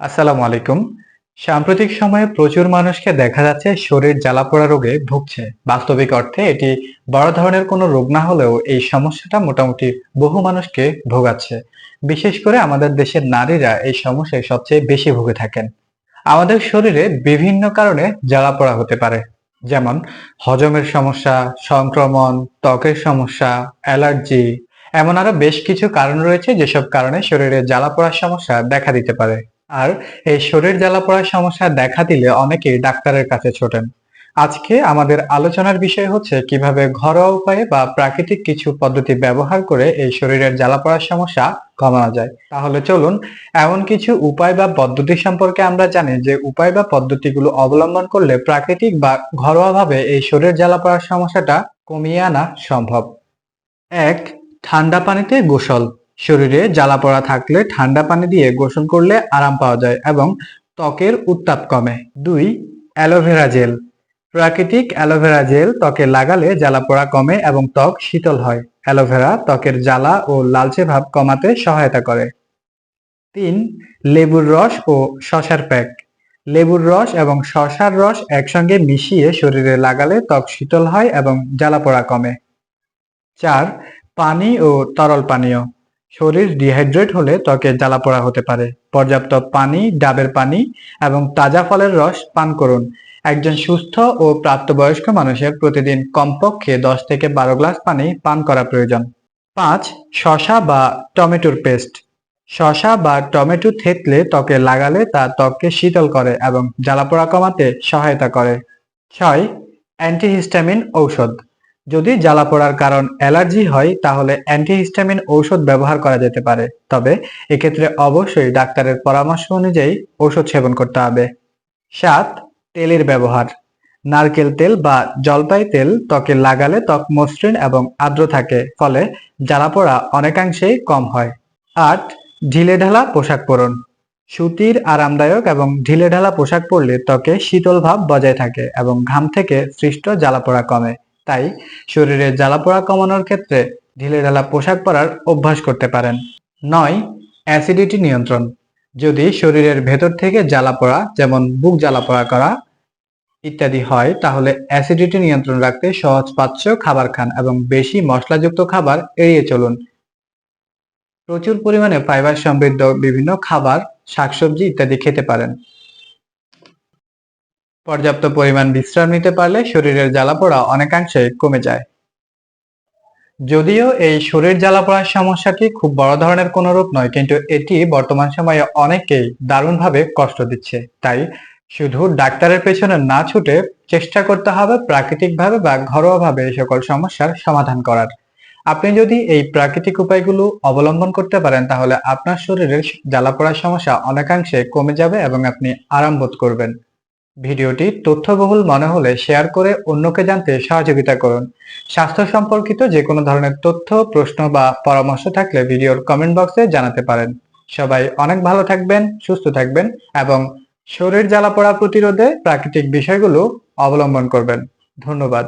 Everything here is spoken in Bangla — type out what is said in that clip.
আসসালামু আলাইকুম। সাম্প্রতিক সময়ে প্রচুর মানুষকে দেখা যাচ্ছে শরীর জ্বালাপোড়া রোগে ভুগছে। বাস্তবিক অর্থে এটি বড় ধরনের কোনো রোগ না হলেও এই সমস্যাটা মোটামুটি বহু মানুষকে ভোগাচ্ছে। বিশেষ করে আমাদের দেশের নারীরা এই সমস্যায় সবচেয়ে বেশি ভুগে থাকেন। আমাদের শরীরে বিভিন্ন কারণে জ্বালাপোড়া হতে পারে। যেমন হজমের সমস্যা, সংক্রমণ, ত্বকের সমস্যা, অ্যালার্জি, এমন আরও বেশ কিছু কারণ রয়েছে যেসব কারণে শরীরে জ্বালাপোড়ার সমস্যা দেখা দিতে পারে। আর এই শরীর জ্বালা পড়ার সমস্যা দেখা দিলে অনেকেই ডাক্তারের কাছে ছোটেন। আজকে আমাদের আলোচনার বিষয় হচ্ছে কীভাবে ঘরোয়া উপায়ে বা প্রাকৃতিক কিছু পদ্ধতি ব্যবহার করে এই শরীরের জ্বালা পড়ার সমস্যা কমানো যায়। তাহলে চলুন, এমন কিছু উপায় বা পদ্ধতি সম্পর্কে আমরা জানি যে উপায় বা পদ্ধতিগুলো অবলম্বন করলে প্রাকৃতিক বা ঘরোয়াভাবে এই শরীর জ্বালা পড়ার সমস্যাটা কমিয়ে আনা সম্ভব। এক, ঠান্ডা পানিতে গোসল। শরীরে জ্বালা পড়া থাকলে ঠান্ডা পানি দিয়ে গোসল করলে আরাম পাওয়া যায় এবং ত্বকের উত্তাপ কমে। দুই, অ্যালোভেরা জেল। প্রাকৃতিক অ্যালোভেরা জেল ত্বকে লাগালে জ্বালা পোড়া কমে এবং ত্বক শীতল হয়। অ্যালোভেরা ত্বকের জ্বালা ও লালচে ভাব কমাতে সহায়তা করে। তিন, লেবুর রস ও শশার প্যাক। লেবুর রস এবং শশার রস একসঙ্গে মিশিয়ে শরীরে লাগালে ত্বক শীতল হয় এবং জ্বালা পোড়া কমে। চার, পানি ও তরল পানীয়। শরীর ডিহাইড্রেট হলে ত্বকে জ্বালা পোড়া হতে পারে। পর্যাপ্ত পানি, ডাবের পানি এবং তাজা ফলের রস পান করুন। একজন সুস্থ ও প্রাপ্তবয়স্ক মানুষের প্রতিদিন কমপক্ষে দশ থেকে বারো গ্লাস পানি পান করা প্রয়োজন। পাঁচ শশা বা টমেটোর পেস্ট। শশা বা টমেটো থেতলে ত্বকে লাগালে তা ত্বককে শীতল করে এবং জ্বালাপোড়া কমাতে সহায়তা করে। ছয়, অ্যান্টিহিস্টামিন ঔষধ। যদি জ্বালা পোড়ার কারণ অ্যালার্জি হয়, তাহলে অ্যান্টিহিস্টামিন ঔষধ ব্যবহার করা যেতে পারে। তবে এক্ষেত্রে অবশ্যই ডাক্তারের পরামর্শ অনুযায়ী ঔষধ সেবন করতে হবে। সাত, তেলের ব্যবহার। নারকেল তেল বা জলপাই তেল ত্বকে লাগালে ত্বক মসৃণ এবং আর্দ্র থাকে, ফলে জ্বালা পোড়া অনেকাংশেই কম হয়। আট ঢিলেঢালা পোশাক পরুন। সুতির আরামদায়ক এবং ঢিলেঢালা পোশাক পরলে ত্বকে শীতল ভাব বজায় থাকে এবং ঘাম থেকে সৃষ্ট জ্বালা পোড়া কমে। তাই শরীরে জ্বালাপোড়া কমানোর ক্ষেত্রে ঢিলেঢালা পোশাক পরার অভ্যাস করতে পারেন। নয়, অ্যাসিডিটি নিয়ন্ত্রণ। যদি শরীরের ভেতর থেকে জ্বালাপোড়া, যেমন বুক জ্বালাপোড়া করা ইত্যাদি হয়, তাহলে অ্যাসিডিটি নিয়ন্ত্রণ রাখতে সহজ পাচ্য খাবার খান এবং বেশি মশলাযুক্ত খাবার এড়িয়ে চলুন। প্রচুর পরিমাণে ফাইবার সমৃদ্ধ বিভিন্ন খাবার, শাকসবজি ইত্যাদি খেতে পারেন। পর্যাপ্ত পরিমাণ বিশ্রাম নিতে পারলে শরীরের জ্বালাপোড়া অনেকাংশে কমে যায়। যদিও এই শরীর জ্বালাপোড়ার সমস্যাটি খুব বড় ধরনের কোনো রূপ নয়, কিন্তু এটি বর্তমান সময়ে অনেকেই দারুণভাবে কষ্ট দিচ্ছে। তাই শুধু ডাক্তারের পেছনে না ছুটে চেষ্টা করতে হবে প্রাকৃতিকভাবে বা ঘরোয়াভাবে এই সকল সমস্যার সমাধান করার। আপনি যদি এই প্রাকৃতিক উপায়গুলো অবলম্বন করতে পারেন, তাহলে আপনার শরীরের জ্বালাপোড়ার সমস্যা অনেকাংশে কমে যাবে এবং আপনি আরাম বোধ করবেন। ভিডিওটি তথ্যবহুল মনে হলে শেয়ার করে অন্যকে জানতে সহযোগিতা করুন। স্বাস্থ্য সম্পর্কিত যে কোনো ধরনের তথ্য, প্রশ্ন বা পরামর্শ থাকলে ভিডিওর কমেন্ট বক্সে জানাতে পারেন। সবাই অনেক ভালো থাকবেন, সুস্থ থাকবেন এবং শরীর জ্বালা পড়া প্রতিরোধে প্রাকৃতিক বিষয়গুলো অবলম্বন করবেন। ধন্যবাদ।